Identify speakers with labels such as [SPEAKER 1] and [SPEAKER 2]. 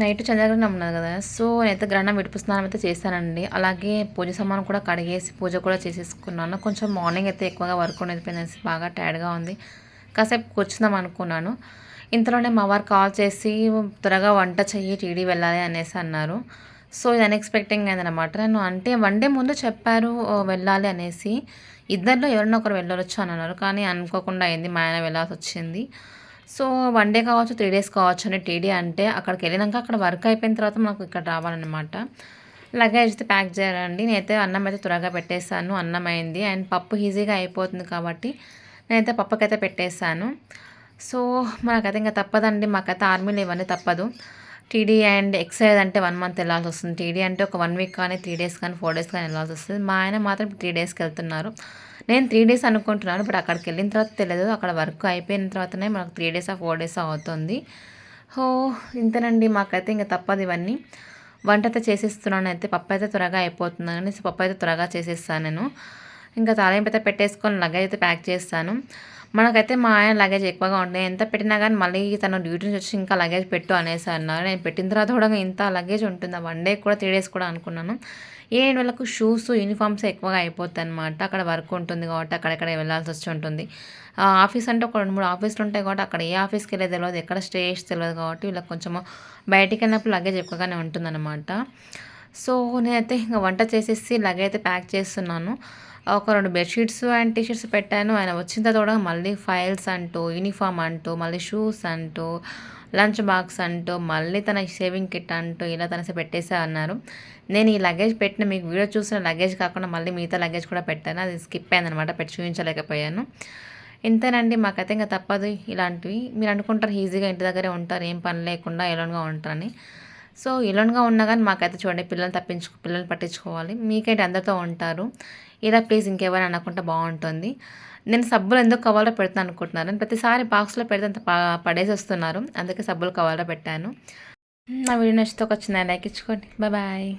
[SPEAKER 1] Night చంద్రగ్రహణం ఉన్నది కదా. సో నేనైతే గ్రహణం విడుపు స్నానం అయితే చేశానండి. అలాగే పూజ సామాను కూడా కడిగేసి పూజ కూడా చేసేసుకున్నాను. కొంచెం మార్నింగ్ అయితే ఎక్కువగా వర్క్ ఉండేది బాగా టైర్డ్గా ఉంది. కాసేపు కూర్చుందాం అనుకున్నాను. ఇంతలోనే మా వారు కాల్ చేసి త్వరగా వంట చెయ్యి టీడీ వెళ్ళాలి అనేసి అన్నారు. సో ఇది అన్ఎక్స్పెక్టింగ్ అయిందనమాట నేను అంటే వన్ డే ముందు చెప్పారు వెళ్ళాలి అనేసి. ఇద్దరిలో ఎవరైనా ఒకరు వెళ్ళవచ్చు అని అన్నారు. కానీ అనుకోకుండా అయింది. మా ఆయన వెళ్ళాల్సి వచ్చింది. సో వన్ డే కావచ్చు త్రీ డేస్ కావచ్చు అని టీడీ అంటే అక్కడికి వెళ్ళినాక అక్కడ వర్క్ అయిపోయిన తర్వాత మనకు ఇక్కడ రావాలన్నమాట. లగేజ్ అయితే ప్యాక్ చేయాలండి. నేనైతే అన్నం అయితే త్వరగా పెట్టేశాను. అన్నం అయింది. అండ్ పప్పు ఈజీగా అయిపోతుంది కాబట్టి నేనైతే పప్పుకైతే పెట్టేశాను. సో మనకైతే ఇంకా తప్పదండి. మాకైతే ఆర్మీలో ఇవన్నీ తప్పదు. టీడీ అండ్ ఎక్సైజ్ అంటే వన్ మంత్ వెళ్ళాల్సి వస్తుంది. టీడీ అంటే ఒక వన్ వీక్ కానీ త్రీ డేస్ కానీ ఫోర్ డేస్ కానీ వెళ్ళాల్సి వస్తుంది. మా ఆయన మాత్రం త్రీ డేస్కి వెళ్తున్నారు. నేను త్రీ డేస్ అనుకుంటున్నాను బట్ అక్కడికి వెళ్ళిన తర్వాత తెలియదు అక్కడ వర్క్ అయిపోయిన తర్వాతనే మనకు త్రీ డేస్ ఆ ఫోర్ డేస్ అవుతుంది. హో ఇంతేనండి. మాకైతే ఇంకా తప్పదు ఇవన్నీ. వంట అయితే చేసేస్తున్నాను. అయితే పప్పు అయితే త్వరగా అయిపోతుంది అనేసి పప్పు అయితే త్వరగా చేసేస్తాను నేను. ఇంకా తాలింపు అయితే పెట్టేసుకొని లగేజ్ అయితే ప్యాక్ చేస్తాను. మనకైతే మా ఆయన లగేజ్ ఎక్కువగా ఉంటుంది ఎంత పెట్టినా కానీ మళ్ళీ తను డ్యూటీ నుంచి వచ్చి ఇంకా లగేజ్ పెట్టు అనేసి అన్నారు. నేను పెట్టిన తర్వాత కూడా ఇంత లగేజ్ ఉంటుంది? వన్ డే కూడా త్రీ డేస్ కూడా అనుకున్నాను. ఏ వేలకు షూస్ యూనిఫామ్స్ ఎక్కువగా అయిపోతాయి అనమాట అక్కడ వర్క్ ఉంటుంది కాబట్టి అక్కడెక్కడ వెళ్ళాల్సి వచ్చి ఉంటుంది. ఆ, ఆఫీస్ అంటే ఒక రెండు మూడు ఆఫీసులు ఉంటాయి కాబట్టి అక్కడ ఏ ఆఫీస్కి వెళ్ళేది తెలియదు ఎక్కడ స్టే తెలియదు కాబట్టి వీళ్ళకి కొంచెం బయటికి వెళ్ళినప్పుడు లగేజ్ ఎక్కువగానే ఉంటుందన్నమాట. సో నేనైతే ఇంకా వంట చేసేసి లగేజ్ అయితే ప్యాక్ చేస్తున్నాను. ఒక రెండు బెడ్షీట్స్ అండ్ టీషర్ట్స్ పెట్టాను. ఆయన వచ్చిన తర్వాత కూడా మళ్ళీ ఫైల్స్ అంటూ యూనిఫామ్ అంటూ మళ్ళీ షూస్ అంటూ లంచ్ బాక్స్ అంటూ మళ్ళీ తన షేవింగ్ కిట్ అంటూ ఇలా తనసి పెట్టేసా అన్నారు. నేను ఈ లగేజ్ పెట్టిన మీకు వీడియో చూసిన లగేజ్ కాకుండా మళ్ళీ మిగతా లగేజ్ కూడా పెట్టాను. అది స్కిప్ అయింది అనమాట పెట్టి చూపించలేకపోయాను. ఇంతేనండి మాకైతే ఇంకా తప్పదు ఇలాంటివి. మీరు అనుకుంటారు ఈజీగా ఇంటి దగ్గరే ఉంటారు ఏం పని లేకుండా ఎలోన్గా ఉంటారని. సో ఎలోన్గా ఉన్నా కానీ మాకైతే చూడండి పిల్లల్ని తప్పించు పిల్లల్ని పట్టించుకోవాలి. మీకైతే అందరితో ఉంటారు. ఇలా ప్లీజ్ ఇంకెవరైనా అనుకుంటే బాగుంటుంది. నేను సబ్బులు ఎందుకు కవర్లో పెడతాను అనుకుంటున్నారు? నేను ప్రతిసారి బాక్స్లో పెడితే అంత ప- పడేసి వస్తున్నారు అందుకే సబ్బులు కవర్లో పెట్టాను. నా వీడియో నచ్చితే ఒక చిన్న లైక్ ఇచ్చుకోండి. బాయ్.